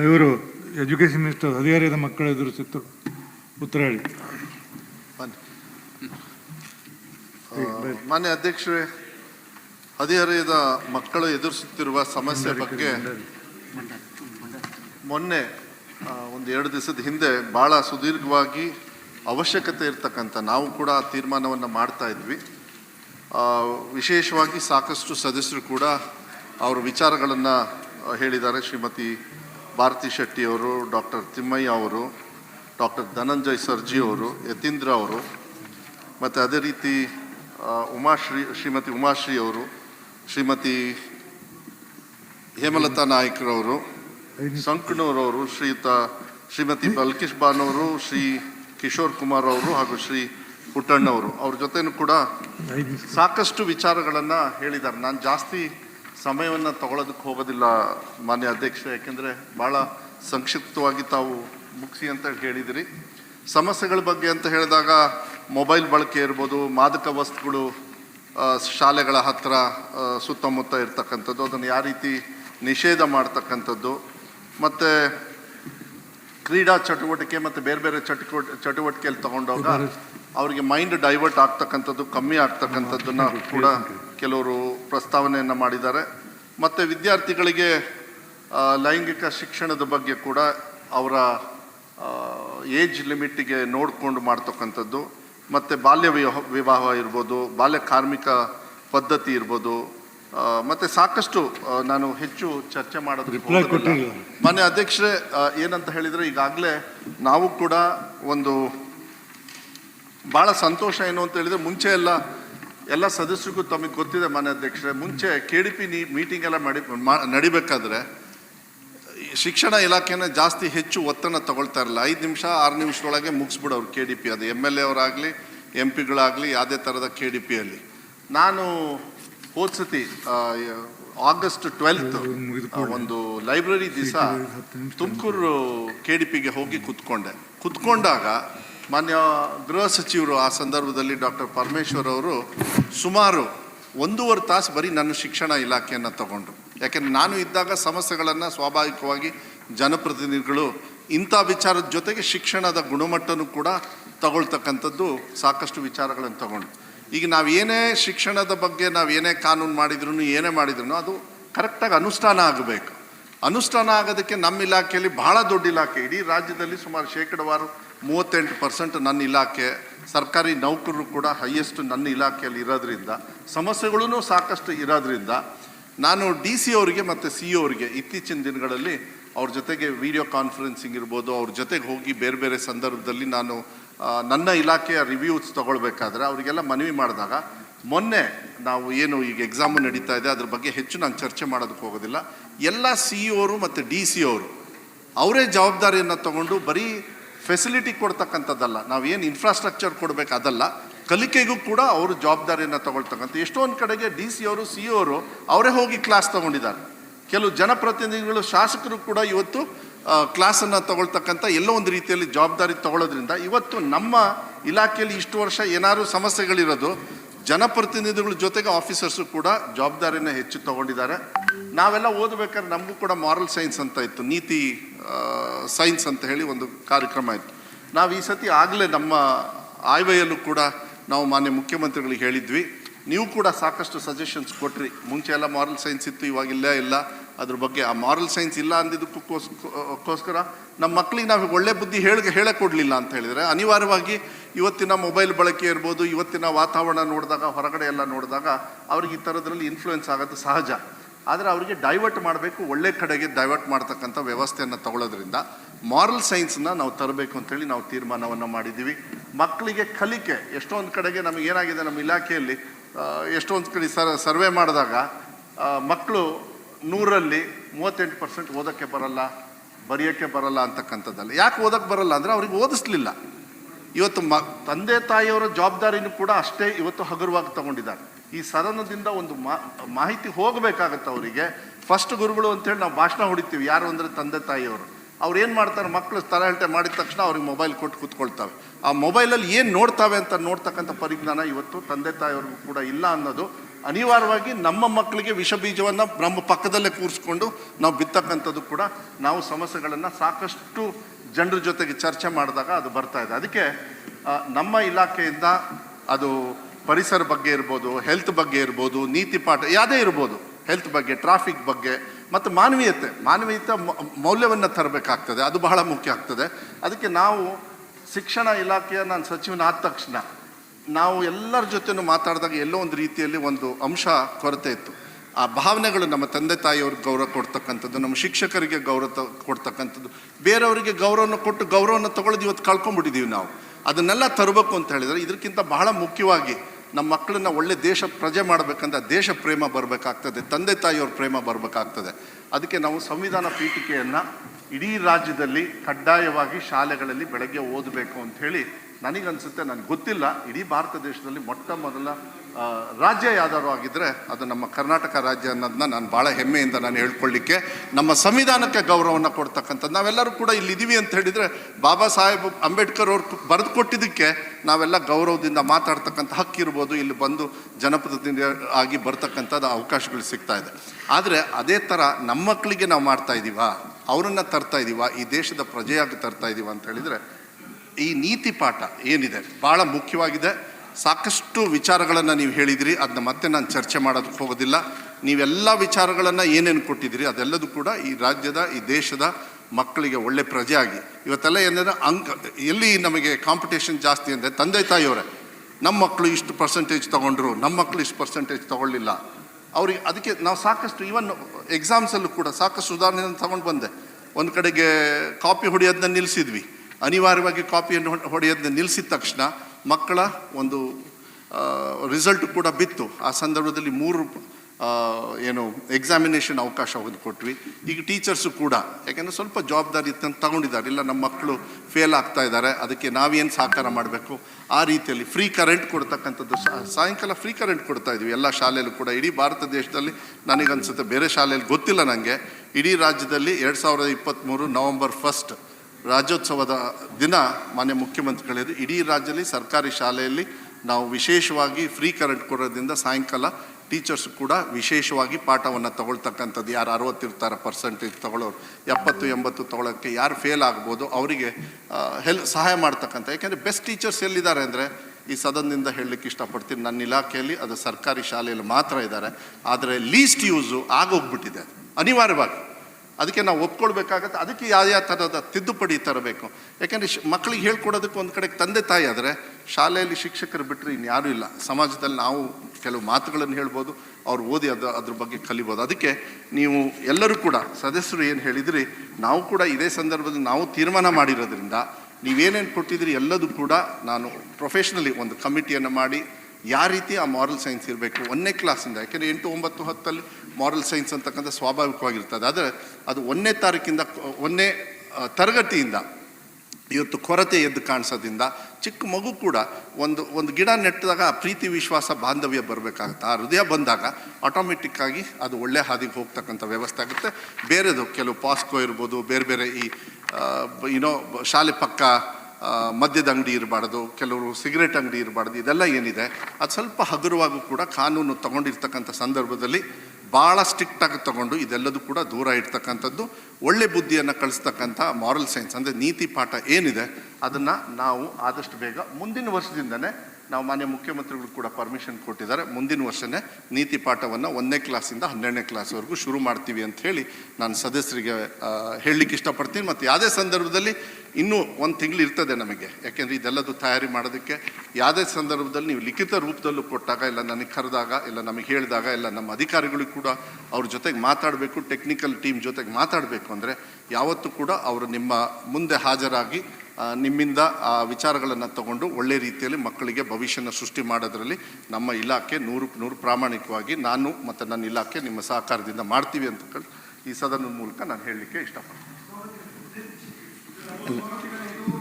ಇವರು education minister ಹದಿಹರೆಯದ ಮಕ್ಕಳು ಎದುರಿಸಿತ್ತು ಉತ್ತರ ಹೇಳಿ. ಮಾನ್ಯ ಅಧ್ಯಕ್ಷರೇ ಹದಿಹರೆಯದ ಮಕ್ಕಳು ಎದುರಿಸುತ್ತಿರುವ ಸಮಸ್ಯೆ ಬಗ್ಗೆ ಮೊನ್ನೆ ಒಂದು ಎರಡು ದಿವಸದ ಹಿಂದೆ ಭಾಳ ಸುದೀರ್ಘವಾಗಿ ಅವಶ್ಯಕತೆ ಇರ್ತಕ್ಕಂಥ ನಾವು ಕೂಡ ತೀರ್ಮಾನವನ್ನು ಮಾಡ್ತಾ ಇದ್ವಿ. ವಿಶೇಷವಾಗಿ ಸಾಕಷ್ಟು ಸದಸ್ಯರು ಕೂಡ ಅವರ ವಿಚಾರಗಳನ್ನು ಹೇಳಿದ್ದಾರೆ. ಶ್ರೀಮತಿ ಭಾರತಿ ಶೆಟ್ಟಿ ಅವರು, ಡಾಕ್ಟರ್ ತಿಮ್ಮಯ್ಯ ಅವರು, ಡಾಕ್ಟರ್ ಧನಂಜಯ್ ಸರ್ಜಿ ಅವರು, ಯತೀಂದ್ರ ಅವರು, ಮತ್ತು ಅದೇ ರೀತಿ ಉಮಾಶ್ರೀ, ಶ್ರೀಮತಿ ಉಮಾಶ್ರೀ ಅವರು, ಶ್ರೀಮತಿ ಹೇಮಲತಾ ನಾಯ್ಕರವರು ಸಂಕಣೂರವರು ಶ್ರೀಯುತ ಶ್ರೀಮತಿ ಬಲ್ಕಿಶ್ ಬಾನವರು ಶ್ರೀ ಕಿಶೋರ್ ಕುಮಾರ್ ಅವರು ಹಾಗೂ ಶ್ರೀ ಪುಟ್ಟಣ್ಣವರು ಅವ್ರ ಜೊತೆನೂ ಕೂಡ ಸಾಕಷ್ಟು ವಿಚಾರಗಳನ್ನು ಹೇಳಿದ್ದಾರೆ. ನಾನು ಜಾಸ್ತಿ ಸಮಯವನ್ನು ತಗೊಳ್ಳೋದಕ್ಕೆ ಹೋಗೋದಿಲ್ಲ ಮಾನ್ಯ ಅಧ್ಯಕ್ಷ ಯಾಕೆಂದರೆ ಭಾಳ ಸಂಕ್ಷಿಪ್ತವಾಗಿ ತಾವು ಮುಗಿಸಿ ಅಂತ ಹೇಳಿದಿರಿ. ಸಮಸ್ಯೆಗಳ ಬಗ್ಗೆ ಅಂತ ಹೇಳಿದಾಗ ಮೊಬೈಲ್ ಬಳಕೆ ಇರ್ಬೋದು, ಮಾದಕ ವಸ್ತುಗಳು ಶಾಲೆಗಳ ಹತ್ತಿರ ಸುತ್ತಮುತ್ತ ಇರ್ತಕ್ಕಂಥದ್ದು, ಅದನ್ನು ಯಾವ ರೀತಿ ನಿಷೇಧ ಮಾಡ್ತಕ್ಕಂಥದ್ದು, ಮತ್ತು ಕ್ರೀಡಾ ಚಟುವಟಿಕೆ ಮತ್ತು ಬೇರೆ ಬೇರೆ ಚಟುವಟಿಕೆ ಚಟುವಟಿಕೆಯಲ್ಲಿ ತಗೊಂಡೋಗ ಅವರಿಗೆ ಮೈಂಡ್ ಡೈವರ್ಟ್ ಆಗ್ತಕ್ಕಂಥದ್ದು ಕಮ್ಮಿ ಆಗ್ತಕ್ಕಂಥದ್ದನ್ನ ಕೂಡ ಕೆಲವರು ಪ್ರಸ್ತಾವನೆಯನ್ನು ಮಾಡಿದ್ದಾರೆ. ಮತ್ತು ವಿದ್ಯಾರ್ಥಿಗಳಿಗೆ ಲೈಂಗಿಕ ಶಿಕ್ಷಣದ ಬಗ್ಗೆ ಕೂಡ ಅವರ ಏಜ್ ಲಿಮಿಟ್ಗೆ ನೋಡಿಕೊಂಡು ಮಾಡ್ತಕ್ಕಂಥದ್ದು. ಮತ್ತು ಬಾಲ್ಯ ವಿವಾಹ ಇರ್ಬೋದು ಬಾಲ್ಯ ಕಾರ್ಮಿಕ ಪದ್ಧತಿ ಇರ್ಬೋದು ಮತ್ತು ಸಾಕಷ್ಟು ನಾನು ಹೆಚ್ಚು ಚರ್ಚೆ ಮಾಡೋದು. ಮಾನ್ಯ ಅಧ್ಯಕ್ಷರೇ ಏನಂತ ಹೇಳಿದರೆ ಈಗಾಗಲೇ ನಾವು ಕೂಡ ಒಂದು ಭಾಳ ಸಂತೋಷ ಏನು ಅಂತ ಹೇಳಿದ್ರೆ ಮುಂಚೆ ಎಲ್ಲ ಎಲ್ಲ ಸದಸ್ಯರಿಗೂ ತಮಗೆ ಗೊತ್ತಿದೆ ಮಾನ್ಯ ಅಧ್ಯಕ್ಷರೇ ಮುಂಚೆ ಕೆ ಡಿ ಪಿ ಮೀಟಿಂಗ್ ಎಲ್ಲ ಮಾಡಿ ಮಾ- ನಡಿಬೇಕಾದ್ರೆ ಶಿಕ್ಷಣ ಇಲಾಖೆನ ಜಾಸ್ತಿ ಹೆಚ್ಚು ಒತ್ತನ್ನು ತಗೊಳ್ತಾ ಇರಲಿಲ್ಲ ಐದು ನಿಮಿಷ ಆರು ನಿಮಿಷದೊಳಗೆ ಮುಗಿಸ್ಬಿಡೋರು ಕೆ ಡಿ ಪಿ ಅದು. ಎಂ ಎಲ್ ಎ ಅವರಾಗಲಿ ಎಂ ಪಿಗಳಾಗಲಿ ಯಾವುದೇ ಥರದ ಕೆ ಡಿ ಪಿಯಲ್ಲಿ ನಾನು ಹೋದ ಸತಿ ಆಗಸ್ಟ್ ಟ್ವೆಲ್ತ್. ಒಂದು ಲೈಬ್ರರಿ ದಿವಸ ತುಮಕೂರು ಕೆ ಡಿ ಪಿಗೆ ಹೋಗಿ ಕುತ್ಕೊಂಡೆ. ಕುತ್ಕೊಂಡಾಗ ಮಾನ್ಯ ಗೃಹ ಸಚಿವರು ಆ ಸಂದರ್ಭದಲ್ಲಿ ಡಾಕ್ಟರ್ ಪರಮೇಶ್ವರ್ ಅವರು ಸುಮಾರು ಒಂದೂವರೆ ತಾಸು ಬರೀ ನನ್ನ ಶಿಕ್ಷಣ ಇಲಾಖೆಯನ್ನು ತಗೊಂಡ್ರು. ಯಾಕೆಂದರೆ ನಾನು ಇದ್ದಾಗ ಸಮಸ್ಯೆಗಳನ್ನು ಸ್ವಾಭಾವಿಕವಾಗಿ ಜನಪ್ರತಿನಿಧಿಗಳು ಇಂಥ ವಿಚಾರದ ಜೊತೆಗೆ ಶಿಕ್ಷಣದ ಗುಣಮಟ್ಟನೂ ಕೂಡ ತಗೊಳ್ತಕ್ಕಂಥದ್ದು ಸಾಕಷ್ಟು ವಿಚಾರಗಳನ್ನು ತಗೊಂಡು ಈಗ ನಾವು ಏನೇ ಶಿಕ್ಷಣದ ಬಗ್ಗೆ ನಾವು ಏನೇ ಕಾನೂನು ಮಾಡಿದ್ರು ಏನೇ ಮಾಡಿದ್ರು ಅದು ಕರೆಕ್ಟಾಗಿ ಅನುಷ್ಠಾನ ಆಗಬೇಕು. ಅನುಷ್ಠಾನ ಆಗೋದಕ್ಕೆ ನಮ್ಮ ಇಲಾಖೆಯಲ್ಲಿ ಬಹಳ ದೊಡ್ಡ ಇಲಾಖೆ. ಇಡೀ ರಾಜ್ಯದಲ್ಲಿ ಸುಮಾರು ಶೇಕಡವಾರು ಮೂವತ್ತೆಂಟು ಪರ್ಸೆಂಟ್ ನನ್ನ ಇಲಾಖೆ, ಸರ್ಕಾರಿ ನೌಕರರು ಕೂಡ ಹೈಯೆಸ್ಟ್ ನನ್ನ ಇಲಾಖೆಯಲ್ಲಿ ಇರೋದ್ರಿಂದ, ಸಮಸ್ಯೆಗಳೂ ಸಾಕಷ್ಟು ಇರೋದ್ರಿಂದ, ನಾನು ಡಿ ಸಿ ಅವರಿಗೆ ಮತ್ತು ಸಿ ಅವರಿಗೆ ಇತ್ತೀಚಿನ ದಿನಗಳಲ್ಲಿ ಅವ್ರ ಜೊತೆಗೆ ವಿಡಿಯೋ ಕಾನ್ಫರೆನ್ಸಿಂಗ್ ಇರ್ಬೋದು, ಅವ್ರ ಜೊತೆಗೆ ಹೋಗಿ ಬೇರೆ ಬೇರೆ ಸಂದರ್ಭದಲ್ಲಿ ನಾನು ನನ್ನ ಇಲಾಖೆಯ ರಿವ್ಯೂಸ್ ತಗೊಳ್ಬೇಕಾದ್ರೆ ಅವರಿಗೆಲ್ಲ ಮನವಿ ಮಾಡಿದಾಗ, ಮೊನ್ನೆ ನಾವು ಏನು ಈಗ ಎಕ್ಸಾಮು ನಡೀತಾ ಇದೆ, ಅದ್ರ ಬಗ್ಗೆ ಹೆಚ್ಚು ನಾನು ಚರ್ಚೆ ಮಾಡೋದಕ್ಕೆ ಹೋಗೋದಿಲ್ಲ. ಎಲ್ಲ ಸಿ ಇ ಅವರು ಮತ್ತು ಡಿ ಸಿ ಅವರು, ಅವರೇ ಜವಾಬ್ದಾರಿಯನ್ನು ತಗೊಂಡು ಬರೀ ಫೆಸಿಲಿಟಿ ಕೊಡ್ತಕ್ಕಂಥದ್ದಲ್ಲ. ನಾವು ಏನು ಇನ್ಫ್ರಾಸ್ಟ್ರಕ್ಚರ್ ಕೊಡಬೇಕು ಅದಲ್ಲ, ಕಲಿಕೆಗೂ ಕೂಡ ಅವರು ಜವಾಬ್ದಾರಿಯನ್ನು ತಗೊಳ್ತಕ್ಕಂಥ ಎಷ್ಟೊಂದು ಕಡೆಗೆ ಡಿ ಸಿ ಅವರು ಸಿ ಅವರು ಅವರೇ ಹೋಗಿ ಕ್ಲಾಸ್ ತಗೊಂಡಿದ್ದಾರೆ. ಕೆಲವು ಜನಪ್ರತಿನಿಧಿಗಳು, ಶಾಸಕರು ಕೂಡ ಇವತ್ತು ಕ್ಲಾಸನ್ನು ತಗೊಳ್ತಕ್ಕಂಥ ಎಲ್ಲೋ ಒಂದು ರೀತಿಯಲ್ಲಿ ಜವಾಬ್ದಾರಿ ತಗೊಳ್ಳೋದ್ರಿಂದ ಇವತ್ತು ನಮ್ಮ ಇಲಾಖೆಯಲ್ಲಿ ಇಷ್ಟು ವರ್ಷ ಏನಾದರೂ ಸಮಸ್ಯೆಗಳಿರೋದು ಜನಪ್ರತಿನಿಧಿಗಳ ಜೊತೆಗೆ ಆಫೀಸರ್ಸು ಕೂಡ ಜವಾಬ್ದಾರಿನ ಹೆಚ್ಚು ತಗೊಂಡಿದ್ದಾರೆ. ನಾವೆಲ್ಲ ಓದಬೇಕಾದ್ರೆ ನಮಗೂ ಕೂಡ ಮಾರಲ್ ಸೈನ್ಸ್ ಅಂತ ಇತ್ತು, ನೀತಿ ಸೈನ್ಸ್ ಅಂತ ಹೇಳಿ ಒಂದು ಕಾರ್ಯಕ್ರಮ ಇತ್ತು. ನಾವು ಈ ಸತಿ ಆಗಲೇ ನಮ್ಮ ಆಯ್ವೆಯಲ್ಲೂ ಕೂಡ ನಾವು ಮಾನ್ಯ ಮುಖ್ಯಮಂತ್ರಿಗಳಿಗೆ ಹೇಳಿದ್ವಿ. ನೀವು ಕೂಡ ಸಾಕಷ್ಟು ಸಜೆಷನ್ಸ್ ಕೊಟ್ರಿ. ಮುಂಚೆ ಎಲ್ಲ ಮಾರಲ್ ಸೈನ್ಸ್ ಇತ್ತು, ಇವಾಗ ಇಲ್ಲ ಇಲ್ಲ. ಅದ್ರ ಬಗ್ಗೆ ಆ ಮಾರಲ್ ಸೈನ್ಸ್ ಇಲ್ಲ ಅಂದಿದ್ದಕ್ಕೋಸ್ಕರ ನಮ್ಮ ಮಕ್ಕಳಿಗೆ ನಾವು ಒಳ್ಳೆ ಬುದ್ಧಿ ಹೇಳಿ ಹೇಳಕ್ಕೆ ಕೊಡಲಿಲ್ಲ ಅಂತ ಹೇಳಿದರೆ, ಅನಿವಾರ್ಯವಾಗಿ ಇವತ್ತಿನ ಮೊಬೈಲ್ ಬಳಕೆ ಇರ್ಬೋದು, ಇವತ್ತಿನ ವಾತಾವರಣ ನೋಡಿದಾಗ, ಹೊರಗಡೆ ಎಲ್ಲ ನೋಡಿದಾಗ ಅವ್ರಿಗೆ ಈ ಥರದ್ರಲ್ಲಿ ಇನ್ಫ್ಲೂಯೆನ್ಸ್ ಆಗೋದು ಸಹಜ. ಆದರೆ ಅವರಿಗೆ ಡೈವರ್ಟ್ ಮಾಡಬೇಕು, ಒಳ್ಳೆ ಕಡೆಗೆ ಡೈವರ್ಟ್ ಮಾಡ್ತಕ್ಕಂಥ ವ್ಯವಸ್ಥೆಯನ್ನು ತಗೊಳ್ಳೋದ್ರಿಂದ ಮಾರಲ್ ಸೈನ್ಸ್ನ ನಾವು ತರಬೇಕು ಅಂತೇಳಿ ನಾವು ತೀರ್ಮಾನವನ್ನು ಮಾಡಿದ್ದೀವಿ. ಮಕ್ಕಳಿಗೆ ಕಲಿಕೆ, ಎಷ್ಟೊಂದು ಕಡೆಗೆ ನಮಗೆ ಏನಾಗಿದೆ ನಮ್ಮ ಇಲಾಖೆಯಲ್ಲಿ ಎಷ್ಟೊಂದು ಕಡೆ ಸರ್ ಸರ್ವೆ ಮಾಡಿದಾಗ ಮಕ್ಕಳು ನೂರಲ್ಲಿ ಮೂವತ್ತೆಂಟು ಪರ್ಸೆಂಟ್ ಓದೋಕ್ಕೆ ಬರಲ್ಲ, ಬರೆಯೋಕ್ಕೆ ಬರಲ್ಲ ಅಂತಕ್ಕಂಥದ್ದಲ್ಲ. ಯಾಕೆ ಓದೋಕ್ಕೆ ಬರಲ್ಲ ಅಂದರೆ ಅವ್ರಿಗೆ ಓದಿಸ್ಲಿಲ್ಲ. ಇವತ್ತು ಮ, ತಂದೆ ತಾಯಿಯವರ ಜವಾಬ್ದಾರಿನೂ ಕೂಡ ಅಷ್ಟೇ ಇವತ್ತು ಹಗುರವಾಗಿ ತಗೊಂಡಿದ್ದಾರೆ. ಈ ಸದನದಿಂದ ಒಂದು ಮಾಹಿತಿ ಹೋಗಬೇಕಾಗತ್ತೆ ಅವರಿಗೆ. ಫಸ್ಟ್ ಗುರುಗಳು ಅಂತೇಳಿ ನಾವು ಭಾಷಣ ಹೊಡಿತೀವಿ, ಯಾರು ಅಂದರೆ ತಂದೆ ತಾಯಿಯವರು. ಅವ್ರು ಏನು ಮಾಡ್ತಾರೆ ಮಕ್ಕಳು ತಲಹಂಟೆ ಮಾಡಿದ ತಕ್ಷಣ ಅವ್ರಿಗೆ ಮೊಬೈಲ್ ಕೊಟ್ಟು ಕೂತ್ಕೊಳ್ತವೆ. ಆ ಮೊಬೈಲಲ್ಲಿ ಏನು ನೋಡ್ತಾವೆ ಅಂತ ನೋಡ್ತಕ್ಕಂಥ ಪರಿಜ್ಞಾನ ಇವತ್ತು ತಂದೆ ತಾಯಿಯವ್ರಿಗೂ ಕೂಡ ಇಲ್ಲ ಅನ್ನೋದು ಅನಿವಾರ್ಯವಾಗಿ ನಮ್ಮ ಮಕ್ಕಳಿಗೆ ವಿಷ ಬೀಜವನ್ನು ನಮ್ಮ ಪಕ್ಕದಲ್ಲೇ ಕೂರಿಸ್ಕೊಂಡು ನಾವು ಬಿತ್ತಕ್ಕಂಥದ್ದು ಕೂಡ ನಾವು ಸಮಸ್ಯೆಗಳನ್ನು ಸಾಕಷ್ಟು ಜನರ ಜೊತೆಗೆ ಚರ್ಚೆ ಮಾಡಿದಾಗ ಅದು ಬರ್ತಾ ಇದೆ. ಅದಕ್ಕೆ ನಮ್ಮ ಇಲಾಖೆಯಿಂದ ಅದು ಪರಿಸರ ಬಗ್ಗೆ ಇರ್ಬೋದು ಹೆಲ್ತ್ ಬಗ್ಗೆ ಇರ್ಬೋದು, ನೀತಿ ಪಾಠ ಯಾವುದೇ ಇರ್ಬೋದು ಹೆಲ್ತ್ ಬಗ್ಗೆ ಟ್ರಾಫಿಕ್ ಬಗ್ಗೆ, ಮತ್ತು ಮಾನವೀಯತೆ. ಮಾನವೀಯತೆ ಮೌಲ್ಯವನ್ನು ತರಬೇಕಾಗ್ತದೆ. ಅದು ಬಹಳ ಮುಖ್ಯ ಆಗ್ತದೆ. ಅದಕ್ಕೆ ನಾವು ಶಿಕ್ಷಣ ಇಲಾಖೆಯ ನಾನು ಸಚಿವನಾದ ತಕ್ಷಣ ನಾವು ಎಲ್ಲರ ಜೊತೆನೂ ಮಾತಾಡಿದಾಗ ಎಲ್ಲೋ ಒಂದು ರೀತಿಯಲ್ಲಿ ಒಂದು ಅಂಶ ಕೊರತೆ ಇತ್ತು. ಆ ಭಾವನೆಗಳು ನಮ್ಮ ತಂದೆ ತಾಯಿಯವ್ರಿಗೆ ಗೌರವ ಕೊಡ್ತಕ್ಕಂಥದ್ದು, ನಮ್ಮ ಶಿಕ್ಷಕರಿಗೆ ಗೌರವ ಕೊಡ್ತಕ್ಕಂಥದ್ದು. ಬೇರೆಯವರಿಗೆ ಗೌರವನ ಕೊಟ್ಟು ಗೌರವನ ತಗೊಳ್ಳೋದು ಇವತ್ತು ಕಳ್ಕೊಂಡ್ಬಿಟ್ಟಿದ್ದೀವಿ ನಾವು. ಅದನ್ನೆಲ್ಲ ತರಬೇಕು ಅಂತ ಹೇಳಿದರೆ ಇದಕ್ಕಿಂತ ಬಹಳ ಮುಖ್ಯವಾಗಿ ನಮ್ಮ ಮಕ್ಕಳನ್ನ ಒಳ್ಳೆ ದೇಶ ಪ್ರಜೆ ಮಾಡಬೇಕಂದ್ರೆ ದೇಶ ಪ್ರೇಮ ಬರಬೇಕಾಗ್ತದೆ, ತಂದೆ ತಾಯಿಯವ್ರ ಪ್ರೇಮ ಬರಬೇಕಾಗ್ತದೆ. ಅದಕ್ಕೆ ನಾವು ಸಂವಿಧಾನ ಪೀಠಿಕೆಯನ್ನು ಇಡೀ ರಾಜ್ಯದಲ್ಲಿ ಕಡ್ಡಾಯವಾಗಿ ಶಾಲೆಗಳಲ್ಲಿ ಬೆಳಗ್ಗೆ ಓದಬೇಕು ಅಂತ ಹೇಳಿ ನನಗನ್ಸುತ್ತೆ, ನನಗೆ ಗೊತ್ತಿಲ್ಲ, ಇಡೀ ಭಾರತ ದೇಶದಲ್ಲಿ ಮೊಟ್ಟ ಮೊದಲ ರಾಜ್ಯ ಯಾವ್ದಾದ್ರು ಆಗಿದ್ರೆ ಅದು ನಮ್ಮ ಕರ್ನಾಟಕ ರಾಜ್ಯ ಅನ್ನೋದನ್ನ ನಾನು ಭಾಳ ಹೆಮ್ಮೆಯಿಂದ ನಾನು ಹೇಳ್ಕೊಳ್ಳಿಕ್ಕೆ ನಮ್ಮ ಸಂವಿಧಾನಕ್ಕೆ ಗೌರವವನ್ನು ಕೊಡ್ತಕ್ಕಂಥದ್ದು. ನಾವೆಲ್ಲರೂ ಕೂಡ ಇಲ್ಲಿದ್ದೀವಿ ಅಂತ ಹೇಳಿದರೆ ಬಾಬಾ ಸಾಹೇಬ್ ಅಂಬೇಡ್ಕರ್ ಅವ್ರು ಬರೆದು ಕೊಟ್ಟಿದ್ದಕ್ಕೆ ನಾವೆಲ್ಲ ಗೌರವದಿಂದ ಮಾತಾಡ್ತಕ್ಕಂಥ ಹಕ್ಕಿರ್ಬೋದು ಇಲ್ಲಿ ಬಂದು ಜನಪ್ರತಿನಿಧಿ ಆಗಿ ಬರ್ತಕ್ಕಂಥದ್ದು ಅವಕಾಶಗಳು ಸಿಗ್ತಾ ಇದೆ. ಆದರೆ ಅದೇ ಥರ ನಮ್ಮ ಮಕ್ಕಳಿಗೆ ನಾವು ಮಾಡ್ತಾ ಇದ್ದೀವಾ ಅವರನ್ನು ತರ್ತಾ ಇದ್ದೀವಾ ಈ ದೇಶದ ಪ್ರಜೆಯಾಗಿ ತರ್ತಾ ಇದ್ದೀವಾ ಅಂತ ಹೇಳಿದರೆ ಈ ನೀತಿ ಪಾಠ ಏನಿದೆ? ಭಾಳ ಮುಖ್ಯವಾಗಿದೆ. ಸಾಕಷ್ಟು ವಿಚಾರಗಳನ್ನು ನೀವು ಹೇಳಿದಿರಿ ಅದನ್ನ ಮತ್ತೆ ನಾನು ಚರ್ಚೆ ಮಾಡೋದಕ್ಕೆ ಹೋಗೋದಿಲ್ಲ. ನೀವೆಲ್ಲ ವಿಚಾರಗಳನ್ನು ಏನೇನು ಕೊಟ್ಟಿದ್ದೀರಿ ಅದೆಲ್ಲದೂ ಕೂಡ ಈ ರಾಜ್ಯದ, ಈ ದೇಶದ ಮಕ್ಕಳಿಗೆ ಒಳ್ಳೆ ಪ್ರಜೆ ಆಗಿ. ಇವತ್ತೆಲ್ಲ ಏನಂದರೆ ಅಂಕ, ಎಲ್ಲಿ ನಮಗೆ ಕಾಂಪಿಟೇಷನ್ ಜಾಸ್ತಿ ಅಂದರೆ ತಂದೆ ತಾಯಿಯವರೇ ನಮ್ಮ ಮಕ್ಕಳು ಇಷ್ಟು ಪರ್ಸೆಂಟೇಜ್ ತೊಗೊಂಡ್ರು ನಮ್ಮ ಮಕ್ಕಳು ಇಷ್ಟು ಪರ್ಸೆಂಟೇಜ್ ತೊಗೊಳ್ಳಿಲ್ಲ. ಅವ್ರಿಗೆ ಅದಕ್ಕೆ ನಾವು ಸಾಕಷ್ಟು ಈವನ್ ಎಕ್ಸಾಮ್ಸಲ್ಲೂ ಕೂಡ ಸಾಕಷ್ಟು ಸುಧಾರಣೆಯನ್ನು ತೊಗೊಂಡು ಬಂದೆ. ಒಂದು ಕಡೆಗೆ ಕಾಪಿ ಹೊಡೆಯೋದನ್ನ ನಿಲ್ಲಿಸಿದ್ವಿ ಅನಿವಾರ್ಯವಾಗಿ ಕಾಪಿಯನ್ನು ಹೊಡ್- ಹೊಡೆಯೋದನ್ನ ನಿಲ್ಲಿಸಿದ ತಕ್ಷಣ ಮಕ್ಕಳ ಒಂದು ರಿಸಲ್ಟ್ ಕೂಡ ಬಿತ್ತು. ಆ ಸಂದರ್ಭದಲ್ಲಿ ಮೂರು ಏನು ಎಕ್ಸಾಮಿನೇಷನ್ ಅವಕಾಶ ಕೊಟ್ವಿ ಈಗ ಟೀಚರ್ಸು ಕೂಡ, ಯಾಕೆಂದರೆ ಸ್ವಲ್ಪ ಜವಾಬ್ದಾರಿ ಇತ್ತಂತ ತಗೊಂಡಿದ್ದಾರೆ. ಇಲ್ಲ ನಮ್ಮ ಮಕ್ಕಳು ಫೇಲ್ ಆಗ್ತಾ ಇದ್ದಾರೆ. ಅದಕ್ಕೆ ನಾವೇನು ಸಹಕಾರ ಮಾಡಬೇಕು? ಆ ರೀತಿಯಲ್ಲಿ ಫ್ರೀ ಕರೆಂಟ್ ಕೊಡ್ತಕ್ಕಂಥದ್ದು ಸಾಯಂಕಾಲ ಫ್ರೀ ಕರೆಂಟ್ ಕೊಡ್ತಾ ಇದ್ವಿ. ಎಲ್ಲ ಶಾಲೆಯಲ್ಲೂ ಕೂಡ. ಇಡೀ ಭಾರತ ದೇಶದಲ್ಲಿ ನನಗನ್ಸುತ್ತೆ, ಬೇರೆ ಶಾಲೆಯಲ್ಲಿ ಗೊತ್ತಿಲ್ಲ ನನಗೆ ಇಡೀ ರಾಜ್ಯದಲ್ಲಿ ಎರಡು ಸಾವಿರದ ಇಪ್ಪತ್ತ್ಮೂರು ನವಂಬರ್ ಫಸ್ಟ್ ರಾಜ್ಯೋತ್ಸವದ ದಿನ ಮಾನ್ಯ ಮುಖ್ಯಮಂತ್ರಿಗಳಿದ್ರು. ಇಡೀ ರಾಜ್ಯದಲ್ಲಿ ಸರ್ಕಾರಿ ಶಾಲೆಯಲ್ಲಿ ನಾವು ವಿಶೇಷವಾಗಿ ಫ್ರೀ ಕರೆಂಟ್ ಕೊಡೋದ್ರಿಂದ ಸಾಯಂಕಾಲ ಟೀಚರ್ಸ್ ಕೂಡ ವಿಶೇಷವಾಗಿ ಪಾಠವನ್ನು ತಗೊಳ್ತಕ್ಕಂಥದ್ದು. ಯಾರು ಅರವತ್ತಿರ್ತಾರೆ ಪರ್ಸೆಂಟೇಜ್ ತಗೊಳ್ಳೋರು, ಎಪ್ಪತ್ತು, ಎಂಬತ್ತು ತಗೊಳ್ಳೋಕ್ಕೆ ಯಾರು ಫೇಲ್ ಆಗ್ಬೋದು, ಅವರಿಗೆ ಹೆಲ್, ಸಹಾಯ ಮಾಡ್ತಕ್ಕಂಥ. ಯಾಕೆಂದರೆ ಬೆಸ್ಟ್ ಟೀಚರ್ಸ್ ಎಲ್ಲಿದ್ದಾರೆ ಅಂದರೆ, ಈ ಸದನದಿಂದ ಹೇಳಲಿಕ್ಕೆ ಇಷ್ಟಪಡ್ತೀನಿ, ನನ್ನ ಇಲಾಖೆಯಲ್ಲಿ ಅದು ಸರ್ಕಾರಿ ಶಾಲೆಯಲ್ಲಿ ಮಾತ್ರ ಇದ್ದಾರೆ. ಆದರೆ ಲೀಸ್ಟ್ ಯೂಸು ಆಗೋಗ್ಬಿಟ್ಟಿದೆ, ಅನಿವಾರ್ಯವಾಗಿ. ಅದಕ್ಕೆ ನಾವು ಒಪ್ಕೊಳ್ಬೇಕಾಗತ್ತೆ. ಅದಕ್ಕೆ ಯಾವ ಯಾವ ಥರದ ತಿದ್ದುಪಡಿ ತರಬೇಕು. ಯಾಕೆಂದರೆ ಶ್ ಮಕ್ಕಳಿಗೆ ಹೇಳ್ಕೊಡೋದಕ್ಕೆ ಒಂದು ಕಡೆಗೆ ತಂದೆ ತಾಯಿ ಆದರೆ ಶಾಲೆಯಲ್ಲಿ ಶಿಕ್ಷಕರು ಬಿಟ್ಟರೆ ಇನ್ಯಾರೂ ಇಲ್ಲ. ಸಮಾಜದಲ್ಲಿ ನಾವು ಕೆಲವು ಮಾತುಗಳನ್ನು ಹೇಳ್ಬೋದು, ಅವ್ರು ಓದಿ ಅದು ಅದ್ರ ಬಗ್ಗೆ ಕಲಿಬೋದು. ಅದಕ್ಕೆ ನೀವು ಎಲ್ಲರೂ ಕೂಡ ಸದಸ್ಯರು ಏನು ಹೇಳಿದ್ರಿ, ನಾವು ಕೂಡ ಇದೇ ಸಂದರ್ಭದಲ್ಲಿ ನಾವು ತೀರ್ಮಾನ ಮಾಡಿರೋದ್ರಿಂದ ನೀವೇನೇನು ಕೊಟ್ಟಿದ್ದೀರಿ ಎಲ್ಲದೂ ಕೂಡ ನಾನು ಪ್ರೊಫೆಷ್ನಲಿ ಒಂದು ಕಮಿಟಿಯನ್ನು ಮಾಡಿ ಯಾವ ರೀತಿ ಆ ಮಾರಲ್ ಸೈನ್ಸ್ ಇರಬೇಕು? ಒಂದನೇ ಕ್ಲಾಸಿಂದ ಯಾಕೆಂದರೆ ಎಂಟು ಒಂಬತ್ತು ಹತ್ತಲ್ಲಿ ಮಾರಲ್ ಸೈನ್ಸ್ ಅಂತಕ್ಕಂಥ ಸ್ವಾಭಾವಿಕವಾಗಿರ್ತದೆ. ಆದರೆ ಅದು ಒಂದನೇ ತಾರೀಕಿಂದ, ಒಂದನೇ ತರಗತಿಯಿಂದ, ಇವತ್ತು ಕೊರತೆ ಎದ್ದು ಕಾಣಿಸೋದ್ರಿಂದ ಚಿಕ್ಕ ಮಗು ಕೂಡ ಒಂದು ಒಂದು ಗಿಡ ನೆಟ್ಟಿದಾಗ ಪ್ರೀತಿ, ವಿಶ್ವಾಸ, ಬಾಂಧವ್ಯ ಬರಬೇಕಾಗುತ್ತೆ. ಆ ಹೃದಯ ಬಂದಾಗ ಆಟೋಮೆಟಿಕ್ಕಾಗಿ ಅದು ಒಳ್ಳೆ ಹಾದಿಗೆ ಹೋಗ್ತಕ್ಕಂಥ ವ್ಯವಸ್ಥೆ ಆಗುತ್ತೆ. ಬೇರೆದು, ಕೆಲವು ಪಾಸ್ಕೋ ಇರ್ಬೋದು, ಬೇರೆ ಬೇರೆ ಈ ಏನೋ ಶಾಲೆ ಪಕ್ಕ ಮದ್ಯದ ಅಂಗಡಿ ಇರಬಾರ್ದು, ಕೆಲವರು ಸಿಗರೇಟ್ ಅಂಗಡಿ ಇರಬಾರ್ದು, ಇದೆಲ್ಲ ಏನಿದೆ, ಅದು ಸ್ವಲ್ಪ ಹಗುರವಾಗೂ ಕೂಡ ಕಾನೂನು ತಗೊಂಡಿರ್ತಕ್ಕಂಥ ಸಂದರ್ಭದಲ್ಲಿ ಭಾಳ ಸ್ಟ್ರಿಕ್ಟಾಗಿ ತಗೊಂಡು ಇದೆಲ್ಲದೂ ಕೂಡ ದೂರ ಇಡ್ತಕ್ಕಂಥದ್ದು ಒಳ್ಳೆ ಬುದ್ಧಿಯನ್ನು ಕಳಿಸ್ತಕ್ಕಂಥ ಮಾರಲ್ ಸೈನ್ಸ್ ಅಂದರೆ ನೀತಿ ಪಾಠ ಏನಿದೆ, ಅದನ್ನು ನಾವು ಆದಷ್ಟು ಬೇಗ ಮುಂದಿನ ವರ್ಷದಿಂದನೇ ನಾವು ಮಾನ್ಯ ಮುಖ್ಯಮಂತ್ರಿಗಳು ಕೂಡ ಪರ್ಮಿಷನ್ ಕೊಟ್ಟಿದ್ದಾರೆ. ಮುಂದಿನ ವರ್ಷನೇ ನೀತಿ ಪಾಠವನ್ನು ಒಂದನೇ ಕ್ಲಾಸಿಂದ ಹನ್ನೆರಡನೇ ಕ್ಲಾಸ್ವರೆಗೂ ಶುರು ಮಾಡ್ತೀವಿ ಅಂತ ಹೇಳಿ ನಾನು ಸದಸ್ಯರಿಗೆ ಹೇಳಲಿಕ್ಕೆ ಇಷ್ಟಪಡ್ತೀನಿ. ಮತ್ತು ಯಾವುದೇ ಸಂದರ್ಭದಲ್ಲಿ ಇನ್ನೂ ಒಂದು ತಿಂಗಳು ಇರ್ತದೆ ನಮಗೆ. ಯಾಕೆಂದರೆ ಇದೆಲ್ಲದು ತಯಾರಿ ಮಾಡೋದಕ್ಕೆ ಯಾವುದೇ ಸಂದರ್ಭದಲ್ಲಿ ನೀವು ಲಿಖಿತ ರೂಪದಲ್ಲೂ ಕೊಟ್ಟಾಗ ಇಲ್ಲ, ನನಗೆ ಕರೆದಾಗ ಇಲ್ಲ, ನಮಗೆ ಹೇಳಿದಾಗ ಇಲ್ಲ, ನಮ್ಮ ಅಧಿಕಾರಿಗಳಿಗೆ ಕೂಡ ಅವ್ರ ಜೊತೆಗೆ ಮಾತಾಡಬೇಕು ಟೆಕ್ನಿಕಲ್ ಟೀಮ್ ಜೊತೆಗೆ ಮಾತಾಡಬೇಕು ಅಂದರೆ ಯಾವತ್ತೂ ಕೂಡ ಅವರು ನಿಮ್ಮ ಮುಂದೆ ಹಾಜರಾಗಿ ನಿಮ್ಮಿಂದ ಆ ವಿಚಾರಗಳನ್ನು ತಗೊಂಡು ಒಳ್ಳೆ ರೀತಿಯಲ್ಲಿ ಮಕ್ಕಳಿಗೆ ಭವಿಷ್ಯನ ಸೃಷ್ಟಿ ಮಾಡೋದ್ರಲ್ಲಿ ನಮ್ಮ ಇಲಾಖೆ ನೂರು ನೂರು ಪ್ರಾಮಾಣಿಕವಾಗಿ ನಾನು ಮತ್ತು ನನ್ನ ಇಲಾಖೆ ನಿಮ್ಮ ಸಹಕಾರದಿಂದ ಮಾಡ್ತೀವಿ ಅಂತ ಈ ಸದನದ ಮೂಲಕ ನಾನು ಹೇಳಲಿಕ್ಕೆ ಇಷ್ಟಪಡ್ತೀನಿ.